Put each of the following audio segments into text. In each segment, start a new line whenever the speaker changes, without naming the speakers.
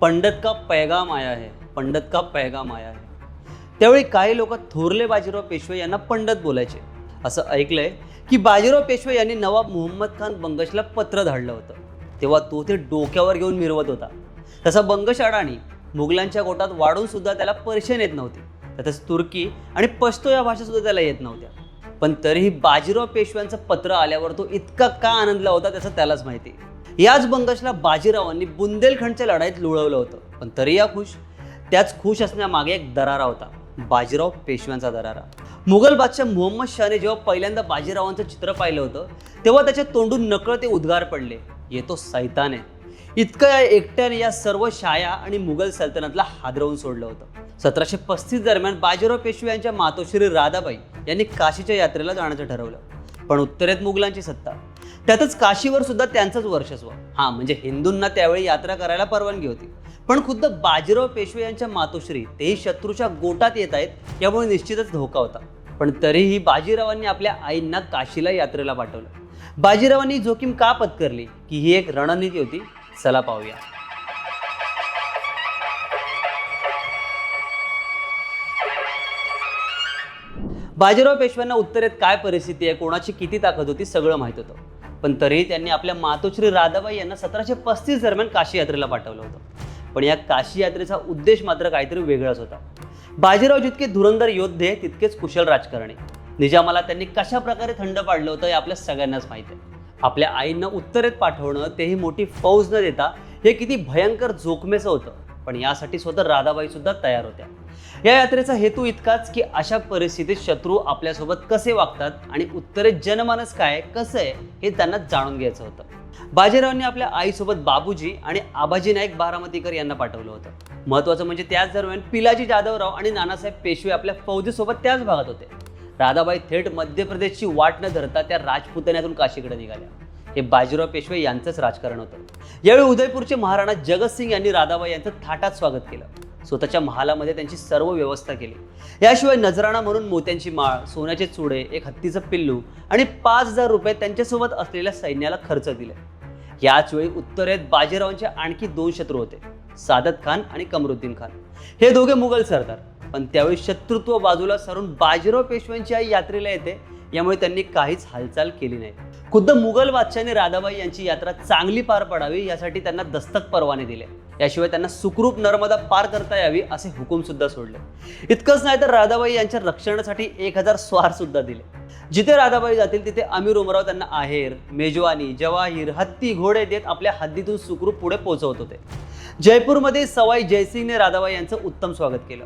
पंडत का पैगाम आया है? पंडत का पैगाम आया है. त्यावेळी काही लोक थोरले बाजीराव पेशवे यांना पंडत बोलायचे. असं ऐकलंय की बाजीराव पेशवे यांनी नवाब मोहम्मद खान बंगशला पत्र धाडलं होतं. तेव्हा तो ते डोक्यावर घेऊन मिरवत होता. तसा बंगश अडाणी मुघलांच्या गोटात वाढून सुद्धा त्याला पर्शियन येत नव्हते. तसंच तुर्की आणि पश्तो या भाषा सुद्धा त्याला येत नव्हत्या. पण तरीही बाजीराव पेशव्यांचं पत्र आल्यावर तो इतका का आनंदला होता त्याचं त्यालाच माहिती याच बंगशला बाजीरावांनी बुंदेलखंडच्या लढाईत लुळवलं होतं. पण तरी या खुश. त्याच खुश असण्यामागे एक दरारा होता. बाजीराव पेशव्यांचा दरारा. मुघल बादशाह मोहम्मद शहाने जेव्हा पहिल्यांदा बाजीरावांचं चित्र पाहिलं होतं तेव्हा त्याच्या तोंडून नकळते उद्गार पडले. येतो सैताने. इतकं या एकट्याने या सर्व शाया आणि मुघल सल्तनतला हादरवून सोडलं होतं. सतराशे पस्तीस दरम्यान बाजीराव पेशवे यांच्या मातोश्री राधाबाई यांनी काशीच्या यात्रेला जाण्याचं ठरवलं. पण उत्तरेत मुघलांची सत्ता. त्यातच काशीवर सुद्धा त्यांचंच वर्चस्व. हां म्हणजे हिंदूंना त्यावेळी यात्रा करायला परवानगी होती. पण खुद्द बाजीराव पेशवे यांच्या मातोश्री तेही शत्रूच्या गोटात येत आहेत यामुळे निश्चितच धोका होता. पण तरीही बाजीरावांनी आपल्या आईंना काशीला यात्रेला पाठवलं. बाजीरावांनी जोखीम का पत्करली? की ही एक रणनीती होती? चला पाहूया. बाजीराव पेशव्यांना उत्तरेत काय परिस्थिती आहे कोणाची किती ताकद होती सगळं माहीत होतं. पण तरीही त्यांनी आपल्या मातोश्री राधाबाई यांना सतराशे पस्तीस दरम्यान काशी यात्रेला पाठवलं होतं. पण या काशी यात्रेचा उद्देश मात्र काहीतरी वेगळाच होता. बाजीराव जितके धुरंधर योद्धे तितकेच कुशल राजकारणी. निजामाला त्यांनी कशा प्रकारे थंड पाडलं होतं हे आपल्या सगळ्यांनाच माहीत आहे. आपल्या आईंना उत्तरेत पाठवणं तेही मोठी फौज न देता हे किती भयंकर जोखमेचं होतं. पण यासाठी स्वतः राधाबाई सुद्धा तयार होत्या. या यात्रेचा हेतू इतकाच की अशा परिस्थितीत शत्रू आपल्यासोबत कसे वागतात आणि उत्तरेत जनमानस काय कसं आहे हे त्यांना जाणून घ्यायचं होतं. बाजीरावांनी आपल्या आईसोबत बाबूजी आणि आबाजी नाईक बारामतीकर यांना पाठवलं होतं. महत्त्वाचं म्हणजे त्याच दरम्यान पिलाजी जाधवराव आणि नानासाहेब पेशवे आपल्या फौजेसोबत त्याच भागात होते. राधाबाई थेट मध्य प्रदेशची वाट न धरता त्या राजपुतण्यातून काशीकडे निघाल्या. हे बाजीराव पेशवे यांचंच राजकारण होतं. यावेळी उदयपूरचे महाराणा जगतसिंग यांनी राधाबाई यांचं थाटात स्वागत केलं. स्वतःच्या महालामध्ये त्यांची सर्व व्यवस्था केली. याशिवाय नजराणा म्हणून मोत्यांची माळ सोन्याचे चुडे एक हत्तीचं पिल्लू आणि पाच हजार रुपये त्यांच्यासोबत असलेल्या सैन्याला खर्च दिले. याच वेळी उत्तरेत बाजीरावांचे आणखी दोन शत्रू होते सादत खान आणि कमरुद्दीन खान. हे दोघे मुघल सरदार. पण त्यावेळी शत्रुत्व बाजूला सरून बाजीराव पेशव्यांची आई यात्रेला येते यामुळे त्यांनी काहीच हालचाल केली नाही. खुद्द मुघल बादशाने राधाबाई यांची यात्रा चांगली पार पडावी यासाठी त्यांना दस्तक परवाने दिले. याशिवाय त्यांना सुखरूप नर्मदा पार करता यावी असे हुकूम सुद्धा सोडले. इतकंच नाही तर राधाबाई यांच्या रक्षणासाठी एक हजार स्वार सुद्धा दिले. जिथे राधाबाई जातील तिथे अमीर उमराव त्यांना आहेर मेजवानी जवाहीर हत्ती घोडे देत आपल्या हद्दीतून सुखरूप पुढे पोहोचवत होते. जयपूरमध्ये सवाई जयसिंगने राधाबाई यांचं उत्तम स्वागत केलं.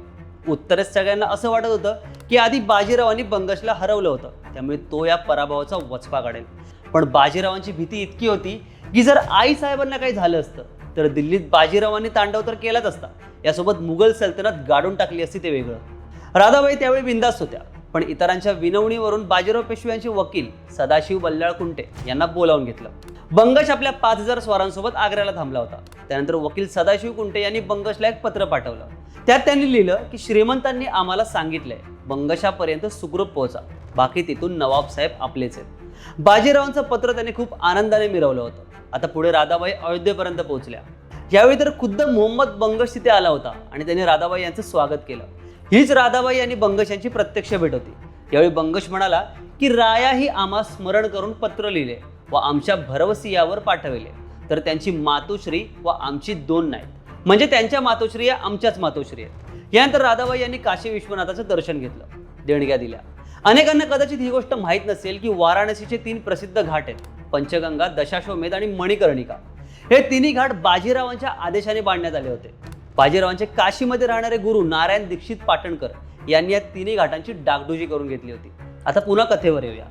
उत्तरेस सगळ्यांना असं वाटत होतं की आधी बाजीरावांनी बंगशला हरवलं होतं. त्यामुळे तो या पराभवाचा वचपा काढेल. पण बाजीरावांची भीती इतकी होती की जर आई साहेबांना काही झालं असतं तर दिल्लीत बाजीरावांनी तांडव तर केलाच असता. यासोबत मुघल सल्तनत गाडून टाकली असती ते वेगळं. राधाबाई त्यावेळी बिंदास्त होत्या. पण इतरांच्या विनवणीवरून बाजीराव पेशव्यांचे वकील सदाशिव बल्लाळ कुंटे यांना बोलावून घेतलं. बंगश आपल्या पाच हजार स्वारांसोबत आग्र्याला थांबला होता. त्यानंतर वकील सदाशिव कुंटे यांनी बंगशला एक पत्र पाठवलं. त्यात त्यांनी लिहिलं की श्रीमंतांनी आम्हाला सांगितलंय बंगशापर्यंत सुखरूप पोहोचा. बाकी तिथून नवाबसाहेब आपलेच आहेत. बाजीरावांचं पत्र त्यांनी खूप आनंदाने मिरवलं होतं. आता पुढे राधाबाई अयोध्येपर्यंत पोहोचल्या. यावेळी तर खुद्द मोहम्मद बंगश तिथे आला होता आणि त्यांनी राधाबाई यांचं स्वागत केलं. हीच राधाबाई आणि बंगश यांची प्रत्यक्ष भेट होती. यावेळी बंगश म्हणाला की राया ही आम्हा स्मरण करून पत्र लिहिले व आमच्या भरवसियावर पाठविले. तर त्यांची मातोश्री व आमची दोन नाहीत. म्हणजे त्यांच्या मातोश्री या आमच्याच मातोश्री आहेत. यानंतर राधाबाई यांनी काशी विश्वनाथाचं दर्शन घेतलं. देणग्या दिल्या. अनेकांना कदाचित ही गोष्ट माहीत नसेल की वाराणसीचे तीन प्रसिद्ध घाट आहेत. पंचगंगा दशाश्वमेध आणि मणिकर्णिका. हे तिन्ही घाट बाजीरावांच्या आदेशाने बांधण्यात आले होते. बाजीरावांचे काशीमध्ये राहणारे गुरु नारायण दीक्षित पाटणकर यांनी या तिन्ही घाटांची डागडुजी करून घेतली होती. आता पुन्हा कथेवर येऊया.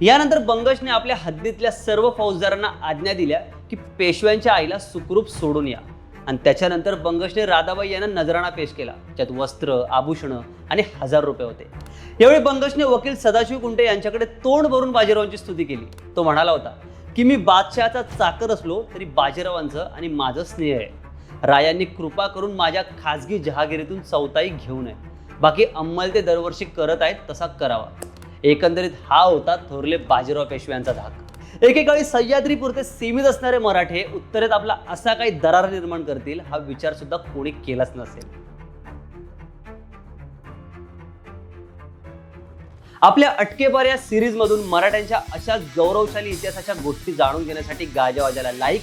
यानंतर बंगशने आपल्या हद्दीतल्या सर्व फौजदारांना आज्ञा दिल्या की पेशव्यांच्या आईला सुखरूप सोडून या. आणि त्याच्यानंतर बंगशने राधाबाई यांना नजराणा पेश केला ज्यात वस्त्र आभूषणं आणि हजार रुपये होते. यावेळी बंगशने वकील सदाशिव कुंटे यांच्याकडे तोंड भरून बाजीरावांची स्तुती केली. तो म्हणाला होता की मी बादशहाचा चाकर असलो तरी बाजीरावांचं आणि माझं स्नेह आहे. रायांनी कृपा करून माझ्या खाजगी जहागिरीतून चौथाई घेऊ नये. बाकी अंमल ते दरवर्षी करत आहेत तसा करावा. एकंदरीत हा होता थोरले बाजीराव पेशव्यांचा धाक. एकेकाळी सह्याद्रीपुरते सीमित असणारे मराठे उत्तरेत आपला असा काही दरार निर्माण करतील हा विचार सुद्धा कोणी केलाच नसेल. आपल्या अटकेबार या सिरीज मधून मराठ्यांच्या अशा गौरवशाली इतिहासाच्या गोष्टी जाणून घेण्यासाठी गाजावाजाला लाईक